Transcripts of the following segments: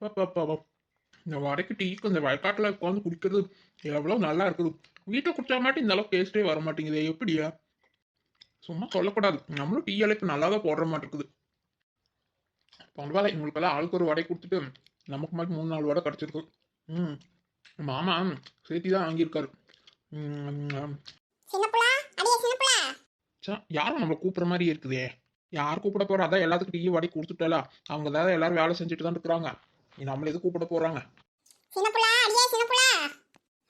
அப்பப்பப்பா. இந்த வடைக்கு டீக்கு இந்த வயக்காட்டுல உட்காந்து குடிக்கிறது எவ்வளவு நல்லா இருக்குது. வீட்டை குடிச்சா மாட்டி இந்த அளவுக்கு டேஸ்டே வர மாட்டேங்குது எப்படியா? சும்மா சொல்லக்கூடாது. நம்மளும் டீ அழைப்பு நல்லா தான் போடுற மாதிரி இருக்குது. பரவாயில்ல இவங்களுக்கெல்லாம் ஆளுக்கு ஒரு வடை கொடுத்துட்டு நமக்கு மட்டும் மூணு நாலு வடை கிடச்சிருக்கு. ம். மாமா சேர்த்தி தான் வாங்கியிருக்காரு. யாரும் நம்மளை கூப்பிட்ற மாதிரி இருக்குதே. யார் கூப்பிட போறா? அதான் எல்லாத்துக்கும் டீ வடை கொடுத்துட்டாலா அவங்க தான் எல்லாரும் வேலை செஞ்சுட்டு தான் இருக்கிறாங்க. நம்மள எது கூப்பிட போறாங்க? சின்னப்புலா அடியே சின்னப்புலா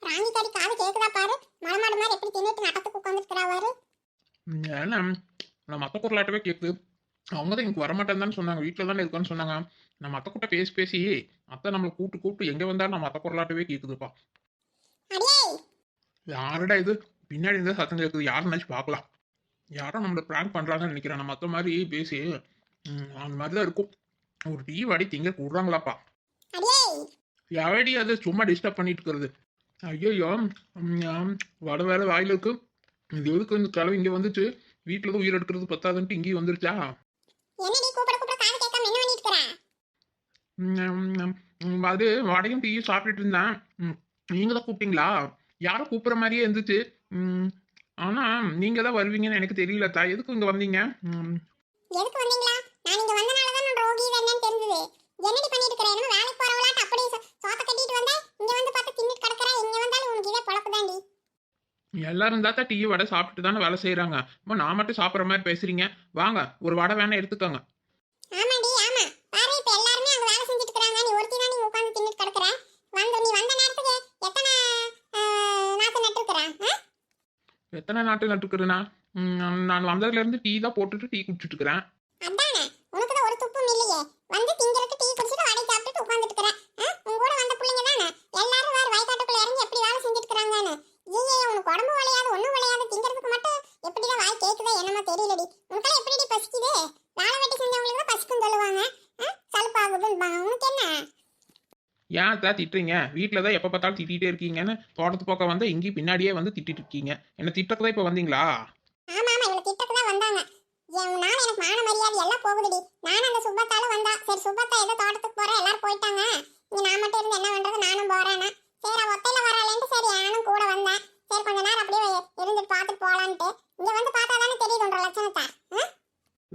ராணி கறி காது கேக்குதா பாரு. மலமாடு மாதிரி எப்படி தின்னுட்டு நடத்துக்கு ஏன்னா நான் மற்ற குரலாட்டவே கேட்குது அவங்க தான் எனக்கு வரமாட்டேன்னு சொன்னாங்க. வீட்டில் தானே இருக்கான்னு சொன்னாங்க. நான் மற்ற கூட்ட பேசி பேசி அத்தை நம்மளை கூப்பிட்டு கூப்பிட்டு எங்கே வந்தாலும் நான் மற்ற குரலாட்டவே கேட்குதுப்பா யாருடா இது? பின்னாடி இருந்தால் சத்தம் கேட்குது யாருன்னாச்சும் பார்க்கலாம். யாரும் நம்மளை ப்ராங்க் பண்ணுறாங்கன்னு நினைக்கிறேன். நான் மற்ற மாதிரி பேசி அந்த மாதிரி தான் இருக்கும். ஒரு டீ வாடி திங்க கூடுறாங்களாப்பா. அடியே. எவடி அது? சும்மா டிஸ்டர்ப் பண்ணிட்டு இருக்கிறது. ஐயோ வட வேற வாயில இருக்கு. இது எதுக்கு இந்த கிளவி இங்கே வந்துச்சு? வீட்டில் தான் உயிர் எடுக்கிறது பத்தாதுன்ட்டு இங்கேயும் வந்துருச்சா? அது வடையும் டீயும் சாப்பிட்டுட்டு இருந்தேன். நீங்க தான் கூப்பிட்டீங்களா? யாரோ கூப்பிட்ற மாதிரியே இருந்துச்சு. ஆனா நீங்க தான் வருவீங்கன்னு எனக்கு தெரியல தா எதுக்கு இங்க வந்தீங்க? எதுக்கு வந்தீங்களா? நான் இங்க வந்தனால என்னடி பண்ணிட்டு இருக்கிற என்ன வேலைக்கு போறவளாட்ட அப்படியே சோ- சோத்த கட்டிட்டு வந்தா? இங்க வந்து பார்த்து தின்னுட்டு கிடக்குற. இங்க வந்தாலும் உனக்கு இதே பொழப்பு தாண்டி எல்லாரும் தான் டீ வடை சாப்பிட்டு தானே வேலை செய்றாங்க. அம்மா நான் மட்டும் சாப்பிட்ற மாதிரி பேசுறீங்க. வாங்க ஒரு வடை வேணா எடுத்துக்கோங்க. ஆமாடி ஆமா. பாரு இப்ப எல்லாருமே அங்க வேலை செஞ்சுட்டு இருக்காங்க நீ ஒருத்தி தான் நீ உட்கார்ந்து தின்னுட்டு கிடக்குற. வந்து நீ வந்த நேரத்துக்கு எத்தனை நாத்து நட்டுருக்குறேன் எத்தனை நாட்டு நட்டுக்கிறேன்னா நான் வந்ததுல இருந்து டீ தான் போட்டுட்டு டீ குடிச்சிட்டு இருக்கிறேன் அதானே உனக்கு தான் ஒரு துப்பும் இல்லையே வந்து திங்கிறதுக்கு டீ குடிச்சிட்டு வடை சாப்பிட்டுட்டு உட்கார்ந்துட்டு இருக்கிற உன் கூட வந்த பிள்ளைங்க தானே எல்லாரும் வேற வயக்காட்டுக்குள்ள இறங்கி எப்படி வேலை செஞ்சுட்டு இருக்கிறாங்கன்னு ஐயே உனக்கு உடம்பு விளையாது ஒண்ணும் விளையாது திங்கிறதுக்கு மட்டும் எப்படிதான் வாய் கேக்குதோ என்னமோ தெரியலடி. உனக்கெல்லாம் எப்படிடி பசிக்குது? வேலை வெட்டி செஞ்சவங்களுக்கு தான் பசிக்கும் சொல்லுவாங்க. ஆ? சலுப்பாகுதுன்பாங்க உனக்கு என்ன? ஏன் அத்தா திட்டுறீங்க? வீட்டில் தான் எப்போ பார்த்தாலும் திட்டிகிட்டே இருக்கீங்கன்னு தோட்டத்து பக்கம் வந்து இங்கேயும் பின்னாடியே வந்து திட்டிட்டு இருக்கீங்க. என்ன திட்டக்கு தான் இப்போ வந்தீங்களா? ஆமா ஆமா. இவளை திட்டக்கு தான் வந்தாங்க. நாள் எனக்கு மான மரியாதை எல்லாம் போகுதுடி. நானும் அந்த சுப்பத்தால வந்தா. சரி சுப்பத்தா ஏதோ தோட்டத்துக்கு போற? எல்லாரும் போயிட்டாங்க. நீ நான் மட்டும் இருந்து என்ன பண்றது? நானும் போறேன்னா. சரி ஒத்தையில வராளேன்ட்டு சரி நானும் கூட வந்தேன். சரி கொஞ்ச நேரம் அப்படியே இருந்துட்டு பார்த்துட்டு போலான்ட்டு இங்க வந்து பார்த்தா தானே தெரியுது உன்ற லட்சணத்தை ஆ?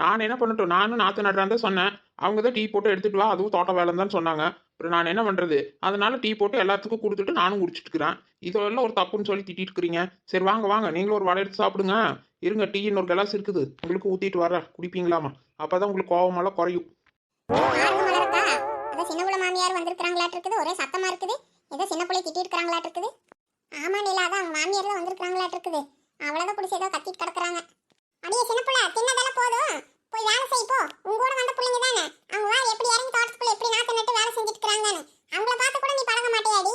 நான் என்ன பண்ணட்டும்? நானும் நாற்று நடுறான் தான் சொன்னேன். அவங்க தான் டீ போட்டு எடுத்துட்டு வா அதுவும் தோட்ட வேலை தான் சொன்னாங்க. அப்புறம் நான் என்ன பண்றது? அதனால டீ போட்டு எல்லாத்துக்கும் கொடுத்துட்டு நானும் குடிச்சிட்டு இருக்கிறேன் இதெல்லாம் ஒரு தப்புன்னு சொல்லி திட்டிட்டு இருக்கிறீங்க சரி வாங்க வாங்க. நீங்களும் ஒரு வடை எடுத்து சாப்பிடுங்க. இருங்க டீ இன்னொரு கிளாஸ் இருக்குது. உங்களுக்கு ஊத்திட்டு வரேன் குடிப்பீங்களாமா அப்பதான் உங்களுக்கு கோவமெல்லாம் குறையும். சின்ன மாமியார் வந்திருக்காங்களாட்டு இருக்குது ஒரே சத்தமா இருக்குது. ஏதோ சின்ன பிள்ளை திட்டி இருக்கிறாங்களாட்டு இருக்குது ஆமா நிலா தான் அவங்க மாமியார் தான் வந்திருக்காங்களாட்டு இருக்குது அவ்வளவுதான் பிடிச்சி ஏதோ கத்திட்டு கிடக்குறாங்க. அடியே சின்ன பிள்ளை தின்னதெல்லாம் போதும். போய் வேலை செய் போ. உங்க கூட வந்த பிள்ளைங்க தானே? அவங்க வா எப்படி இறங்கி தோட்டத்துக்குள்ள எப்படி நாத்து நட்டு வேலை செஞ்சுட்டு இருக்கிறாங்கன்னு அவங்கள பார்த்து கூட நீ பழக மாட்டியாடி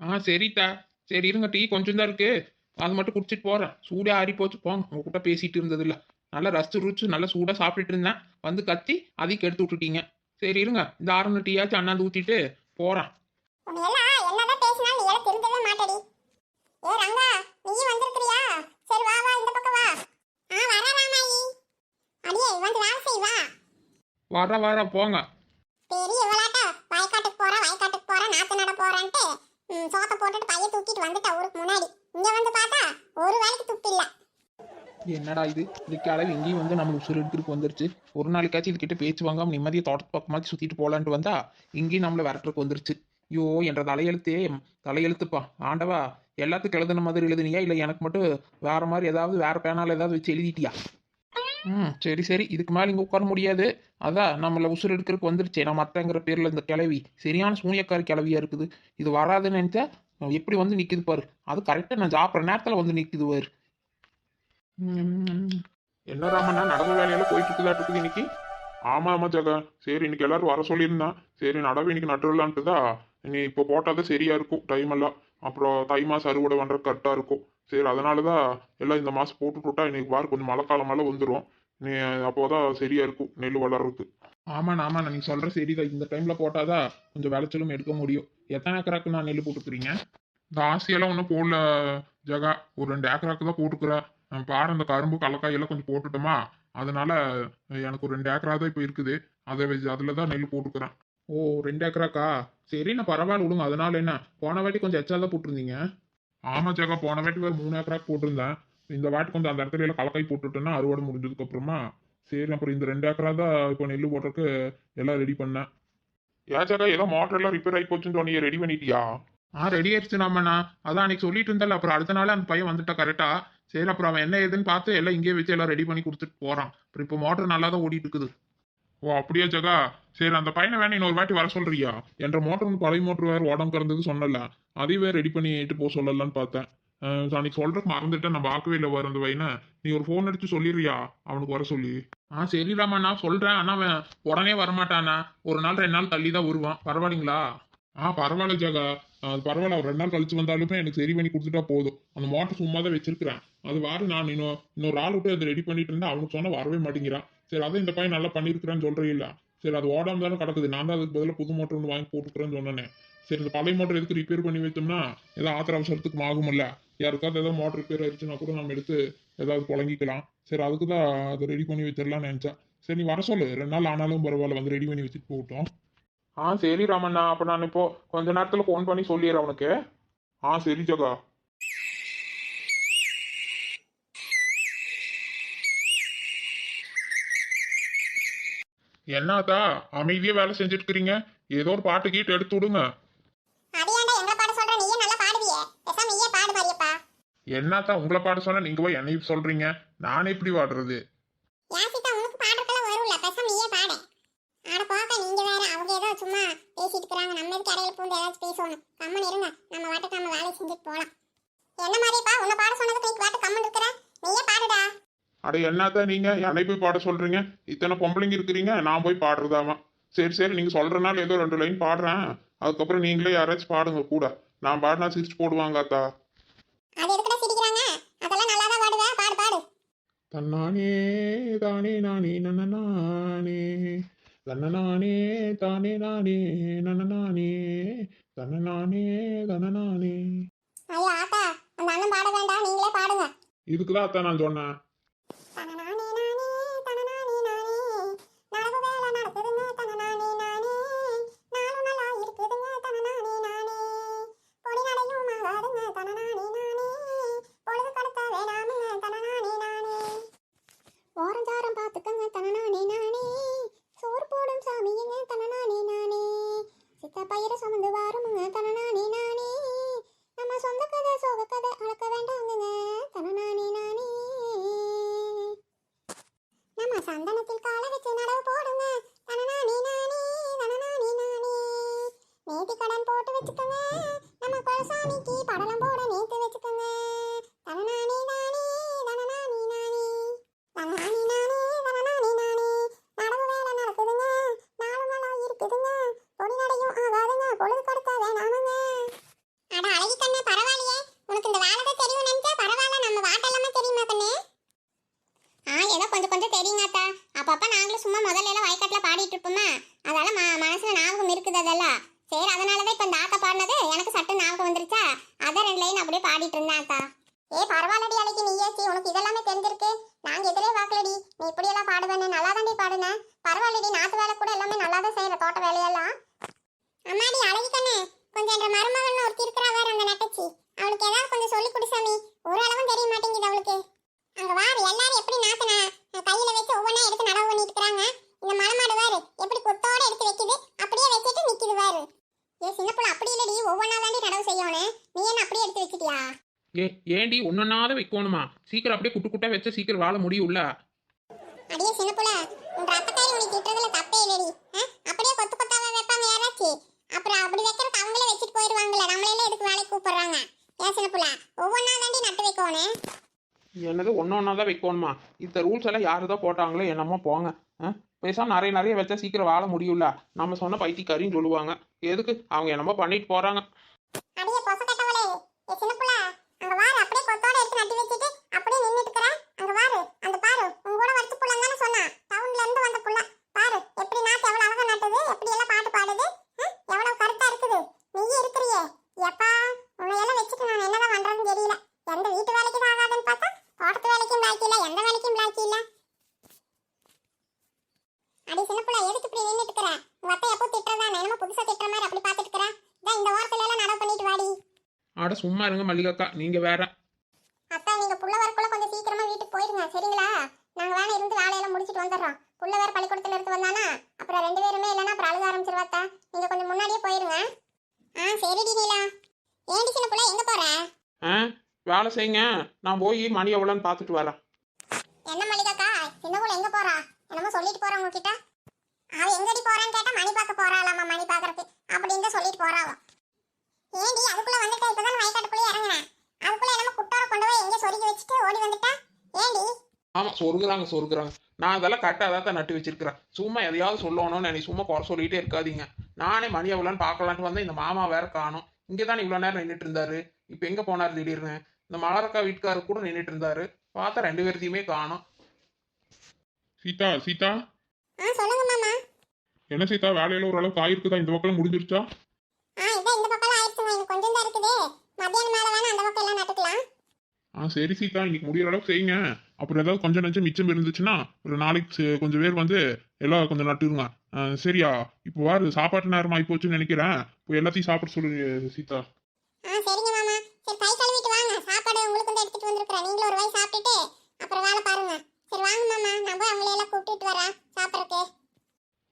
ஆ? சரித்தா. சரி இருங்க டீ கொஞ்சம் தான் இருக்கு. அது மட்டும் குடிச்சிட்டு போறேன். சூடே ஆறி போச்சு. போங்க உங்க கூட பேசிட்டு இருந்தது இல்ல நல்லா ரசிச்சு ருச்சு நல்லா சூடா சாப்பிட்டுட்டு இருந்தேன். வந்து கத்தி அதையும் கெடுத்து விட்டுட்டீங்க. சரி இருங்க. இந்த ஆறுன டீயாச்சும் அண்ணாந்து திருந்தவே மாட்டடி. ஏ ரங்கா நீயும் வந்திருக்கிறியா? சரி வா வா இந்த பக்கம் வா ஆ வரா ராமாயி அடியே வந்து வேலை செய் வா வர வர போங்க. பெரிய இவளாட்ட வயக்காட்டுக்கு போறா வயக்காட்டுக்கு போறா நாத்து நட போறான்ட்டு சோத்த போட்டுட்டு பைய தூக்கிட்டு வந்துட்டா ஊருக்கு முன்னாடி. இங்க வந்து பார்த்தா ஒரு வேலைக்கு துப்பு இல்ல. என்னடா இது? இதுக்கு அளவு இங்கேயும் வந்து நம்ம உசுறு எடுக்கிறதுக்கு வந்துருச்சு. ஒரு நாளைக்காச்சும் இதுக்கிட்ட பேச்சு வாங்காம நிம்மதியாக தோட்டத்து பக்கமாச்சு சுத்திட்டு போலான்ட்டு வந்தா இங்கேயும் நம்மள விரட்டுறதுக்கு வந்துருச்சு. ஐயோ என்ற தலையெழுத்தே தலையெழுத்துப்பா. ஆண்டவா எல்லாத்துக்கும் எழுதுன மாதிரி எழுதுனியா? இல்லை எனக்கு மட்டும் வேற மாதிரி ஏதாவது வேற பேனால ஏதாவது வச்சு எழுதிட்டியா? ம் சரி சரி. இதுக்கு மேலே இங்கே உட்கார முடியாது. அதான் நம்மளை உசுறு எடுக்கிறதுக்கு வந்துருச்சு. நம்ம அத்தைங்கிற பேரில் இந்த கிளவி. சரியான சூனியக்கார கிளவியாக இருக்குது. இது வராதுன்னு நினச்சா எப்படி வந்து நிற்கிது பாரு. அது கரெக்டாக நான் சாப்பிட்ற நேரத்தில் வந்து நிற்கிது பாரு. என்ன ராமண்ணா நடவு வேலையெல்லாம் போயிட்டு இருக்குதா இருக்குது இன்னைக்கு? ஆமா ஆமா ஜகா சரி இன்னைக்கு எல்லாரும் வர சொல்லியிருந்தான் சரி நடவு இன்னைக்கு நட்டுடலான்ட்டு தான் நீ இப்போ போட்டாதான் சரியா இருக்கும் டைம் எல்லாம். அப்புறம் தை மாசம் அறுவடை பண்ற கரெக்டா இருக்கும். சரி அதனால தான் எல்லாம் இந்த மாசம் போட்டு விட்டா இன்னைக்கு பாரு கொஞ்சம் மழை காலம் எல்லாம் வந்துடும் நீ அப்போதான் சரியா இருக்கும் நெல் வளர்றதுக்கு. ஆமாண்ணா ஆமாண்ணா நீங்க சொல்ற சரிதான் இந்த டைம்ல போட்டாதான் கொஞ்சம் விளைச்சலும் எடுக்க முடியும். எத்தனை ஏக்கராக்கு நான் நெல் போட்டுக்கிறீங்க இந்த ஆசையெல்லாம் ஒன்றும் போடல ஜகா. ஒரு ரெண்டு ஏக்கராக்கு தான் போட்டுக்கிறேன். பாரு இந்த கரும்பு கடலக்காய் எல்லாம் கொஞ்சம் போட்டுட்டோமா? அதனால எனக்கு ஒரு ரெண்டு ஏக்கரா தான் இப்போ இருக்குது. அதை வச்சு அதில் தான் நெல் போட்டுக்கிறேன். ஓ ரெண்டு ஏக்கராக்கா? சரி நான் பரவாயில்ல விடுங்க. அதனால என்ன? போன வாட்டி கொஞ்சம் எச்சா தான் போட்டிருந்தீங்க. ஆமாம் சேக்கா போன வாட்டி ஒரு மூணு ஏக்கராக்கு போட்டிருந்தேன். இந்த வாட்டி கொஞ்சம் அந்த இடத்துல எல்லாம் கலக்காய் போட்டுட்டேன்னா அறுவடை முடிஞ்சதுக்கு அப்புறமா சரி அப்புறம் இந்த ரெண்டு ஏக்கரா தான் இப்போ நெல் போடுறதுக்கு எல்லாம் ரெடி பண்ணேன். ஏன் ஜெகா ஏதோ மோட்டர் எல்லாம் ரிப்பேர் ஆகி போச்சுன்னு ரெடி பண்ணிட்டியா? ஆ ரெடி ஆயிடுச்சு நாமண்ணா அதான் அன்னைக்கு சொல்லிட்டு இருந்தால அப்புறம் அடுத்த நாள் அந்த பையன் வந்துட்டா கரெக்டா சரி அப்புறம் அவன் என்ன ஏதுன்னு பார்த்து எல்லாம் இங்கேயே வச்சு எல்லாம் ரெடி பண்ணி கொடுத்துட்டு போறான். அப்புறம் இப்போ மோட்டர் நல்லா தான் ஓடிட்டு இருக்குது ஓ அப்படியா ஜெகா? சரி அந்த பையனை வேணா இன்னொரு வாட்டி வர சொல்றியா? என்ற மோட்டர் வந்து பழைய மோட்டர் வேறு உடம்பு கிடந்தது சொன்னல. வேறு ரெடி பண்ணிட்டு போக சொல்லலான்னு பார்த்தேன். அன்னைக்கு சொல்றதுக்கு மறந்துட்டேன். நம்ம பார்க்கவே இல்லை வர அந்த பையனை. நீ ஒரு ஃபோன் அடிச்சு சொல்லிடுறியா? அவனுக்கு வர சொல்லி. ஆ சரிடாமா நான் சொல்றேன். ஆனா அவன் உடனே வரமாட்டானா? ஒரு நாள் ரெண்டு நாள் தள்ளி தான் வருவான். பரவாயில்லைங்களா? ஆ பரவாயில்ல ஜெகா. அது பரவாயில்ல ஒரு ரெண்டு நாள் கழிச்சு வந்தாலுமே எனக்கு சரி பண்ணி கொடுத்துட்டா போதும். அந்த மோட்டர் சும்மா தான் வச்சிருக்கிறேன். அது வாரு நான் இன்னும் இன்னொரு ஆள் விட்டு அதை ரெடி பண்ணிட்டு இருந்தா அவனுக்கு சொன்னா வரவே மாட்டேங்கிறான். சரி அதான் இந்த பையன் நல்லா பண்ணியிருக்கிறான்னு இல்லை சரி அது ஓடாம தானே கிடக்குது. நான் தான் அதுக்கு பதிலாக புது மோட்டர் ஒன்று வாங்கி போட்டுக்கிறேன்னு சொன்னேன். சரி இந்த பழைய மோட்டர் எதுக்கு ரிப்பேர் பண்ணி வைத்தோம்னா ஏதோ ஆத்திர அவசரத்துக்கு ஆகும்ல. யாருக்காவது ஏதாவது மோட்டர் ரிப்பேர் ஆயிடுச்சுன்னா கூட நம்ம எடுத்து ஏதாவது புழங்கிக்கலாம். சரி அதுக்கு தான் அதை ரெடி பண்ணி வச்சிடலாம்னு நினச்சேன். சரி நீ வர சொல்லு. ரெண்டு நாள் ஆனாலும் பரவாயில்ல வந்து ரெடி பண்ணி வச்சுட்டு போகட்டும். ஆ சரி ராமண்ணா அப்ப நான் இப்போ கொஞ்ச நேரத்துல ஃபோன் பண்ணி சொல்லிடுறேன் அவனுக்கு ஆ சரி ஜகா. என்னத்தா அமைதியா வேலை செஞ்சுட்டு இருக்கிறீங்க ஏதோ ஒரு பாட்டு கீட்டு எடுத்து விடுங்க. அது ஏன்டா எங்களை பாட சொல்ற நீயே நல்லா பாடுவியே. பேசாம நீயே பாடு மாரியப்பா. என்னத்தா உங்களை பாட சொன்னா நீங்க போய் என்னையும் சொல்றீங்க? நான் எப்படி பாடுறது ஏன் சீதா உனக்கு பாடுறதுக்கெல்லாம் வரும்ல பேசாம நீயே பாடு ஆட போக்க நீங்க வேற அவங்க ஏதோ சும்மா பேசிட்டு இருக்காங்க நம்ம எதுக்கு இடையில பூந்து ஏதாச்சும் பேசணும் கம்மன் இருங்க நம்ம வாட்டுக்கு செஞ்சுட்டு போலாம். என்ன மாதிரிப்பா உன்னை பாட சொன்னதுக்கு நீ பாட்டு கம்மன் இருக்கிற? நீயே பாடுடா. அட என்னத்தா நீங்க? என்னை போய் பாட சொல்றீங்க? இத்தனை பொம்பளைங்க இருக்கிறீங்க நான் போய் பாடுறதாமா? சரி சரி நீங்க சொல்றனால ஏதோ ரெண்டு லைன் பாடுறேன். அதுக்கப்புறம் நீங்களே யாராச்சும் பாடுங்க கூட. நான் பாடினா சிரிச்சு போடுவாங்க அத்தா. அது எதுக்குடா சிரிக்கிறாங்க? அதெல்லாம் நல்லா தான் பாடுவ. பாடு பாடு. தன்னானே தானே நானே நன்னனானே தன்னனானே தானே நானே நன்னனானே தன்னனானே தன்னனானே ஐயோ ஆத்தா அந்த அண்ணன் பாட வேண்டாம். நீங்களே பாடுங்க. இதுக்குதான் அத்தா நான் சொன்னேன். ஓரஞ்சாரம் பார்த்துக்கங்க, தனநானே நானே, சோறு போடும் சாமியுங்க, தனநானே நானே, சித்த பயிரை சுமந்து வாருமுங்க, தனநானே நானே, நம்ம சொந்த கதை சோக கதை அளக்க வேண்டாங்க தனநானே நானே. நம்ம சந்தனத்தில் கால வச்சு நடவு போடுங்க. தனநானே நானே தனநானே நானே. நேத்தி கடன் போட்டு வச்சுக்கோங்க. நம்ம குலசாமிக்கு படலம் போட நேத்து வச்சுக்கோங்க. தனநானே நானே தனநானே நானே. தனநானே நானே தனநானே நானே. நடவு வேலை நடக்குதுங்க. நாலு இருக்குதுங்க பொடி நடையும் ஆகாதுங்க. பொழுது கொடுக்க வேணாமுங்க. அட அழகி கண்ணே பரவாயில்லையே. உனக்கு இந்த வேலை தான் தெரியும் நினைச்சா பரவாயில்ல நம்ம வாட்டெல்லாமே தெரியுமா கண்ணே ஆ ஏதோ கொஞ்சம் கொஞ்சம் தெரியுங்க அத்தா. அப்பப்ப நாங்களும் சும்மா முதல்ல எல்லாம் வயக்காட்டில் பாடிட்டு இருப்போமா? அதால ம- மனசில் ஞாபகம் இருக்குது அதெல்லாம். சரி அதனால தான் இப்போ இந்த ஆத்தா பாடினது. எனக்கு சட்டு ஞாபகம் வந்துருச்சா? அதான் ரெண்டு லைன் அப்படியே பாடிட்டு இருந்தேன் அத்தா. ஏ பரவாயில்லடி அழகி நீ ஏசி உனக்கு இதெல்லாமே தெரிஞ்சிருக்கு. நாங்கள் எதிரே வாக்கலடி. நீ இப்படி எல்லாம் பாடுவேன்னு நல்லா தாண்டி பாடுன. பரவாயில்லடி நாட்டு வேலை கூட எல்லாமே நல்லா தான் செய்யற தோட்ட வேலையெல்லாம். அம்மாடி அழகி கண்ணு கொஞ்சம் என்ற மருமகன் ஒருத்தி இருக்கிறா வேற அந்த நட்டச்சி அவளுக்கு ஏதாவது கொஞ்சம் சொல்லி கொடு சாமி ஒரு அளவும் தெரிய மாட்டேங்குது அவளுக்கு அங்க வாரு எல்லாரும் எப்படி நாத்து ந- கையில வச்சு ஒவ்வொன்றா எடுத்து நடவு பண்ணிட்டு இருக்காங்க இந்த மலமாடு வாரு எப்படி கொத்தோட எடுத்து வைக்குது அப்படியே வச்சுட்டு நிக்குது வாரு ஏ சின்ன புள்ள அப்படி இல்லடி ஒவ்வொன்றா தாண்டி நடவு செய்யணும் நீ என்ன அப்படியே எடுத்து வச்சிட்டியா ஏ ஏண்டி ஒன்னொன்னாத வைக்கணுமா? சீக்கிரம் அப்படியே குட்டு குட்டா வச்சா சீக்கிரம் வாழ முடியும்ல? அடியே சின்ன புள்ள உன் ரத்தக்காரி உனக்கு திட்டுறதுல தப்பே இல்லடி? அப்படியே கொத்து கொத்தாவே வைப்பாங்க அப்புறம் அப்படி வைக்கிறதுக்கு அவங்களே வச்சுட்டு போயிடுவாங்கல்ல நம்மளே எதுக்கு வேலைக்கு கூப்பிடுறாங்க? ஏன் சின்ன புள்ள ஒவ்வொன்றா தாண்டி நட்டு வைக்கணும் என்னது ஒன்று ஒன்றா தான் வைக்கணுமா? இந்த ரூல்ஸ் எல்லாம் யாரு தான் போட்டாங்களோ என்னமோ போங்க. ஆ? பேசாம நிறைய நிறைய வச்சா சீக்கிரம் வாழ முடியும்ல? நம்ம சொன்ன பைத்தியக்காரின்னு சொல்லுவாங்க. எதுக்கு? அவங்க என்னமோ பண்ணிட்டு போறாங்க அடியே பொச கட்டவளே ஏ சின்ன புள்ள அங்க வாரு அப்படியே கொத்தோட எடுத்து நட்டு வச்சிட்டு அப்படியே நின்னுட்டு இருக்கற அங்க வாரு அந்த பாரு உன் கூட வச்சு புள்ள தானே சொன்னா டவுன்ல இருந்து வந்த புள்ள பாரு எப்படி நாத்து எவ்வளவு அழகா நட்டுது எப்படி எல்லாம் பாட்டு பாடுது ஹம், எவ்வளவு கருத்தா இருக்குது நீயே இருக்கிறியே எப்பா உன்னை எல்லாம் வச்சுட்டு நான் என்னதான் பண்றதுன்னு தெரியல எந்த வீட்டு வேலைக்கு தான் ஆகாதுன்னு பார்த்தா தோட்டத்து வேலைக்கும் பாக்கி இல்ல எந்த வேலைக்கும் பாக்கி இல்ல அடி சின்ன புள்ள எதுக்கு இப்படி நின்னுட்டு இருக்கற உங்க அத்தை எப்போ திட்டுறதானே இந்த ஓரத்துல எல்லாம் நடவு பண்ணிட்டு வாடி ஆட சும்மா இருங்க மல்லிகாக்கா. நீங்க வேற. அத்தா நீங்க புள்ள வரக்குள்ள கொஞ்சம் சீக்கிரமா வீட்டுக்கு போயிருங்க சரிங்களா? நாங்க வேணா இருந்து வேலையெல்லாம் முடிச்சிட்டு வந்துடுறோம். புள்ள வேற பள்ளிக்கூடத்துல இருந்து வந்தானா? அப்புறம் ரெண்டு பேருமே இல்லைன்னா அப்புறம் அழுக ஆரம்பிச்சிருவாத்தா. நீங்க கொஞ்சம் முன்னாடியே போயிருங்க. ஆ சரிடி நீலா ஏண்டி சின்ன புள்ள எங்க போற? ஆ வேலை செய்யுங்க. நான் போய் மணி எவ்வளோன்னு பார்த்துட்டு வரேன். என்ன மல்லிகாக்கா சின்ன புள்ள எங்க போறா? என்னமோ சொல்லிட்டு போறா உங்ககிட்ட? அவ எங்கடி போறான்னு கேட்டா மணி பார்க்க போறாளாமா மணி பார்க்கறதுக்கு. அப்படின்னு சொல்லிட்டு போறாவ ஏண்டி அதுக்குள்ள வந்துட்டா? இப்பதான் வயக்காட்டுக்குள்ளே இறங்குனேன் அதுக்குள்ள என்னமோ குட்டார கொண்டு போய் எங்க சொருகி வச்சுட்டு ஓடி வந்துட்டா? ஏண்டி? ஆமாம் சொருகுறாங்க சொருகுறாங்க. நான் அதெல்லாம் கரெக்டாக தான் நட்டு வச்சிருக்கிறேன். சும்மா எதையாவது சொல்லணும்னு நினை சும்மா குறை சொல்லிட்டே இருக்காதீங்க. நானே மணி எவ்வளோன்னு பார்க்கலான்ட்டு வந்தேன். இந்த மாமா வேற காணும். இங்கே தான் இவ்வளோ நேரம் நின்றுட்டு இருந்தாரு. இப்போ எங்கே போனார் திடீர்னு? இந்த மலரக்கா வீட்டுக்காரர் கூட நின்றுட்டு இருந்தாரு. பார்த்தா ரெண்டு பேர்த்தையுமே காணும். சீதா சீதா? ஆ சொல்லுங்க மாமா. என்ன சீதா வேலையில ஓரளவுக்கு ஆயிருக்குதா? இந்த பக்கம் முடிஞ்சிருச்சா ஆ இதான் இந்த பக்கம் ஆயிடுச்சுங்க இன்னும் கொஞ்சம் தான் இருக்குது மத்தியானம் மேல வேணா அந்த பக்கம் எல்லாம் நட்டுக்கலாம் ஆ சரி சீதா இன்னைக்கு முடியிற அளவுக்கு செய்யுங்க. அப்புறம் ஏதாவது கொஞ்சம் நஞ்சம் மிச்சம் இருந்துச்சுன்னா ஒரு நாளைக்கு கொஞ்சம் பேர் வந்து எல்லாம் கொஞ்சம் நட்டுருங்க. சரியா? இப்போ வாரு சாப்பாட்டு நேரம் ஆகி போச்சுன்னு நினைக்கிறேன். இப்போ எல்லாத்தையும் சாப்பிட சொல்லு சீதா.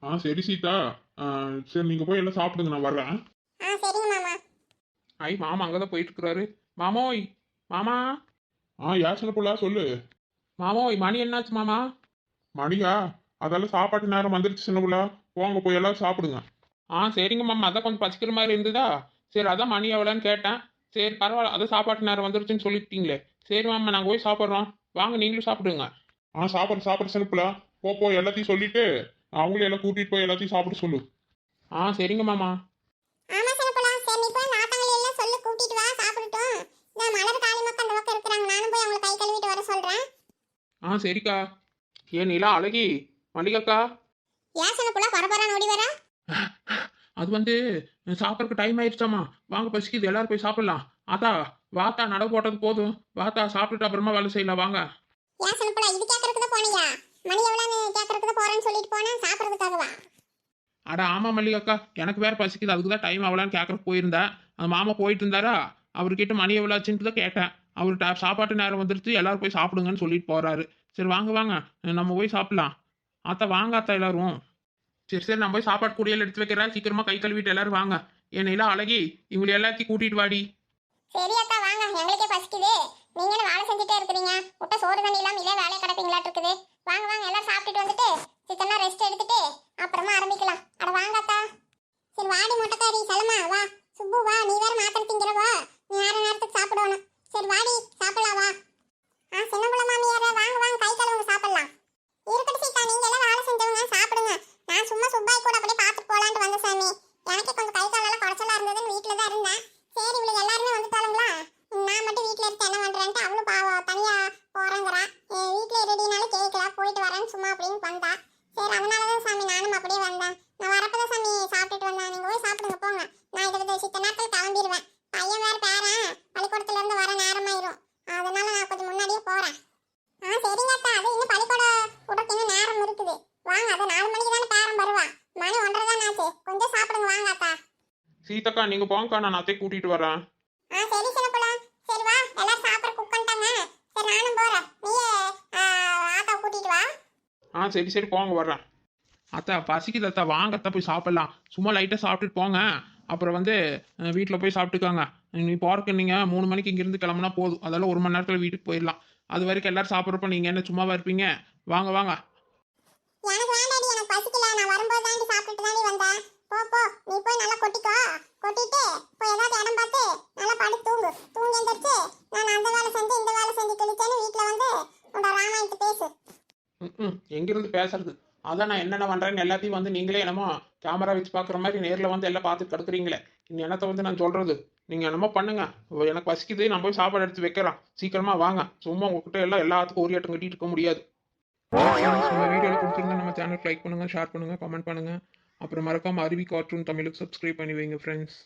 ஆ சரி சீதா. சரி நீங்க போய் எல்லாம் சாப்பிடுங்க நான் வர்றேன். ஆ சரிங்க மாமா. ஐ மாமா அங்கே தான் போயிட்டு இருக்கிறாரு. மாமோய் மாமா. ஆ யாசன புள்ளா? சொல்லு. மாமோய் மணி என்னாச்சு மாமா? மணியா? அதெல்லாம் சாப்பாட்டு நேரம் வந்துருச்சு சின்ன புள்ளா. போங்க போய் எல்லாம் சாப்பிடுங்க. ஆ சரிங்க மாமா. அதான் கொஞ்சம் பசிக்கிற மாதிரி இருந்ததா? சரி அதான் மணி எவ்வளோன்னு கேட்டேன். சரி பரவாயில்ல. அதான் சாப்பாட்டு நேரம் வந்துருச்சுன்னு சொல்லிட்டீங்களே. சரி மாமா நாங்கள் போய் சாப்பிட்றோம். வாங்க நீங்களும் சாப்பிடுங்க. ஆ சாப்பாடு சாப்பாடு சின்ன புள்ளா. போ போ எல்லாத்தையும் சொல்லிட்டு அவங்களே எல்லாம் கூட்டிட்டு போய் எல்லாத்தையும் சாப்பிட சொல்லு. ஆ சரிங்க மாமா ஆமா சின்னப்பலாம் சரி நீ போய் நாத்தங்களை எல்லாம் சொல்லி கூட்டிட்டு வா சாப்பிட்டுட்டோம் இந்த மலர் காளி மக்கள் அந்த பக்கம் இருக்கிறாங்க நானும் போய் அவங்களை கை கழுவிட்டு வர சொல்றேன்? ஆ சரிக்கா. ஏ நிலா அழகி மல்லிகாக்கா? ஏன் சின்னப்புல பரபரன்னு ஓடி வர? அது வந்து சாப்பிட்றதுக்கு டைம் ஆயிடுச்சாமா வாங்க பசிக்குது. எல்லாரும் போய் சாப்பிடலாம். அதா வாத்தா நட போட்டது போதும். வாத்தா சாப்பிட்டுட்டு அப்புறமா வேலை செய்யலாம். வாங்க. ஏன் சின்னப்புல இது கேட்கறதுக்கு தான் போனியா? மணி எவ்வளோன்னு கேட்கறதுக்கு தான் போறேன்னு சொல்லிட்டு போனா சாப்பிட்றதுக்காகவா? அட ஆமா மல்லிகாக்கா. எனக்கு வேற பசிக்குது. அதுக்கு தான் டைம் ஆகலான்னு கேட்கறக்கு போயிருந்தேன். அந்த மாமா போயிட்டு இருந்தாரா? அவர்கிட்ட மணி எவ்வளோ ஆச்சுன்ட்டு தான் கேட்டேன். அவர் சாப்பாட்டு நேரம் வந்துடுச்சு எல்லாரும் போய் சாப்பிடுங்கன்னு சொல்லிட்டு போறாரு. சரி வாங்க வாங்க. நம்ம போய் சாப்பிடலாம். ஆத்தா வாங்க ஆத்தா எல்லாரும். சரி சரி நான் போய் சாப்பாடு கூடியல் எடுத்து வைக்கிறேன். சீக்கிரமா கை கழுவிட்டு எல்லாரும் வாங்க. என்னையில அழகி இவங்களை எல்லாத்தையும் கூட்டிட்டு வாடி. சரி அக்கா வாங்க. எங்களுக்கே பசிக்குது. நீங்களும் வேலை செஞ்சுட்டே இருக்கிறீங்க? விட்ட சோறு தண்ணி இல்லாம இதே வேலையை கிடப்பீங்களா இருக்குது. வாங்க வாங்க எல்லாம் சாப்பிட்டுட்டு வந்துட்டு சிக்கனா ரெஸ்ட் எடுத்துட்டு அப்புறமா ஆரம்பிக்கலாம் அட வாங்க அக்கா சரி வாடி மொட்டைக்காரி செல்லமா வா சுப்பு வா நீ வேற மாத்திரை திங்கிற வா நீ அரை நேரத்துக்கு சாப்பிடணும் சரி வாடி சாப்பிடலாம் வா ஆ சின்ன புள்ள மாமியார வாங்க வாங்க கை கழுவுங்க சாப்பிடலாம் இருக்கட்டும் சீதா நீங்க எல்லாம் வேலை செஞ்சவங்க சாப்பிடுங்க நான் சும்மா சுப்பாய் கூட அப்படியே பார்த்துட்டு போலான்ட்டு வந்தேன் சாமி எனக்கு கொஞ்சம் கை காலெல்லாம் குறைச்சலா இருந்ததுன்னு வீட்டில் தான் இருந்தேன் சரி இவளுக்கு எல்லாருமே வந்துட்டாளுங்களா நான் மட்டும் வீட்ல இருந்து என்ன பண்றேன்ட்டு அவளும் பாவம் தனியா போறேங்கிறா என் வீட்ல ரெடினாலும் கேட்கல போயிட்டு வரேன்னு சும்மா அப்படின்னு வந்தா. சரி அதனால தான் சாமி நானும் அப்படியே வந்தேன். நான் வரப்பதான் சாமி சாப்பிட்டுட்டு வந்தேன். நீங்கள் போய் சாப்பிடுங்க போங்க. நான் இதை விட சித்த நாட்கள் கிளம்பிடுவேன் பையன் வேறு பேரன். பள்ளிக்கூடத்துல இருந்து வர நேரமாயிரும். அதனால நான் கொஞ்சம் முன்னாடியே போகிறேன் ஆ சரிங்க அத்தா. அது இன்னும் பள்ளிக்கூட விடக்கு இன்னும் நேரம் இருக்குது. வாங்க அது நாலு மணிக்கு தானே பேரன் வருவா. மணி ஒன்றரை தான் ஆச்சு. கொஞ்சம் சாப்பிடுங்க வாங்க அத்தா. சீதக்கா நீங்கள் போங்கக்கா. நான் அத்தை கூட்டிகிட்டு வரேன் ஆ சரி சின்னப்புல சரி வா எல்லாரும் சாப்பிட குக் பண்ணிட்டாங்க சரி நானும் போறேன் நீயே ஆ, ஆத்தா கூட்டிட்டு வா ஆ சரி சரி போங்க வர்றேன். அத்தா பசிக்குது அத்தா வாங்க அத்தா போய் சாப்பிடலாம். சும்மா லைட்டாக சாப்பிட்டுட்டு போங்க. அப்புறம் வந்து வீட்டில் போய் சாப்பிட்டுக்காங்க. நீ போறக்கு நீங்கள் மூணு மணிக்கு இங்கேருந்து கிளம்புனா போதும். அதெல்லாம் ஒரு மணி நேரத்தில் வீட்டுக்கு போயிடலாம். அது வரைக்கும் எல்லாரும் சாப்பிட்றப்ப நீங்கள் என்ன சும்மாவா இருப்பீங்க? வாங்க வாங்க. போ போ. நீ போய் நல்லா கொட்டிக்கோ. கொட்டிட்டு போய் ஏதாவது இடம் பார்த்து நல்லா படுத்து தூங்கு. தூங்கி எந்திரிச்சு நான் அந்த வேலை செஞ்சு இந்த வேலை செஞ்சு கிழிச்சேன்னு வீட்டில் வந்து உன்னோட ராமாயணத்தை பேசு ம். எங்கிருந்து பேசுறது? அதான் நான் என்னென்ன பண்ணுறேன்னு எல்லாத்தையும் வந்து நீங்களே என்னமோ கேமரா வச்சு பார்க்குற மாதிரி நேரில் வந்து எல்லாம் பார்த்து கடுக்குறீங்களே இன்னும் என்னத்தை வந்து நான் சொல்கிறது நீங்கள் என்னமோ பண்ணுங்க. எனக்கு பசிக்குது நான் போய் சாப்பாடு எடுத்து வைக்கிறேன். சீக்கிரமா வாங்க. சும்மா உங்ககிட்ட எல்லாம் எல்லாத்துக்கும் ஒரு ஏற்றம் கட்டிட்டு இருக்க முடியாது. நம்ம வீடியோவில் பிடிச்சிருந்தா நம்ம சேனலுக்கு லைக் பண்ணுங்கள் ஷேர் பண்ணுங்கள் கமெண்ட் பண்ணுங்கள் அப்புறம் மறக்காம அருவி கார்ட்டூன் தமிழுக்கு சப்ஸ்கிரைப் பண்ணி வைங்க ஃப்ரெண்ட்ஸ்